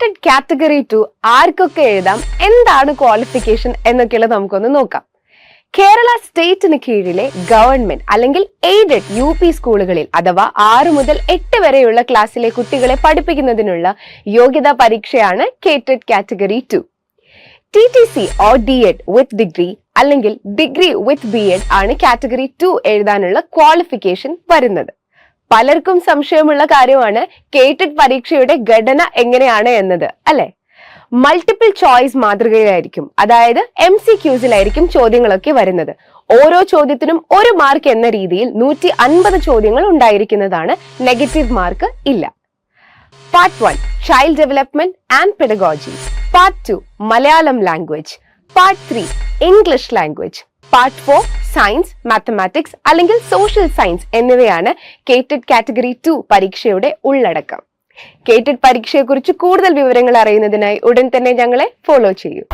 കേറ്റഡ് category to ആർക്കൊക്കെ എഴുതാം എന്താണ് ക്വാളിഫിക്കേഷൻ എന്നൊക്കെയുള്ളത് നമുക്കൊന്ന് നോക്കാം. കേരള സ്റ്റേറ്റിന് കീഴിലെ ഗവൺമെന്റ് അല്ലെങ്കിൽ എയ്ഡഡ് യു പി സ്കൂളുകളിൽ അഥവാ ആറ് മുതൽ എട്ട് വരെയുള്ള ക്ലാസ്സിലെ കുട്ടികളെ പഠിപ്പിക്കുന്നതിനുള്ള യോഗ്യതാ പരീക്ഷയാണ് കേറ്റഡ് category two T T C or D Ed with degree അല്ലെങ്കിൽ ഡിഗ്രി വിത്ത് ബി എഡ് ആണ് കാറ്റഗറി ടു എഴുതാനുള്ള ക്വാളിഫിക്കേഷൻ വരുന്നത്. പലർക്കും സംശയമുള്ള കാര്യമാണ് കേറ്റഡ് പരീക്ഷയുടെ ഘടന എങ്ങനെയാണ് എന്നത് അല്ലെ? മൾട്ടിപ്പിൾ ചോയ്സ് മാതൃകയിലായിരിക്കും അതായത് എം സി ക്യൂസിലായിരിക്കും ചോദ്യങ്ങളൊക്കെ വരുന്നത്. ഓരോ ചോദ്യത്തിനും ഒരു മാർക്ക് എന്ന രീതിയിൽ നൂറ്റി അൻപത് ചോദ്യങ്ങൾ ഉണ്ടായിരിക്കുന്നതാണ് നെഗറ്റീവ് മാർക്ക് ഇല്ല. Part one child development and pedagogy part two Malayalam language part three English language part four science mathematics അല്ലെങ്കിൽ സോഷ്യൽ സയൻസ് എന്നിവയാണ് കേറ്റഡ് കാറ്റഗറി ടു പരീക്ഷയുടെ ഉള്ളടക്കം. കേറ്റഡ് പരീക്ഷയെക്കുറിച്ച് കൂടുതൽ വിവരങ്ങൾ അറിയുന്നതിനായി ഉടൻ തന്നെ ഞങ്ങളെ ഫോളോ ചെയ്യൂ.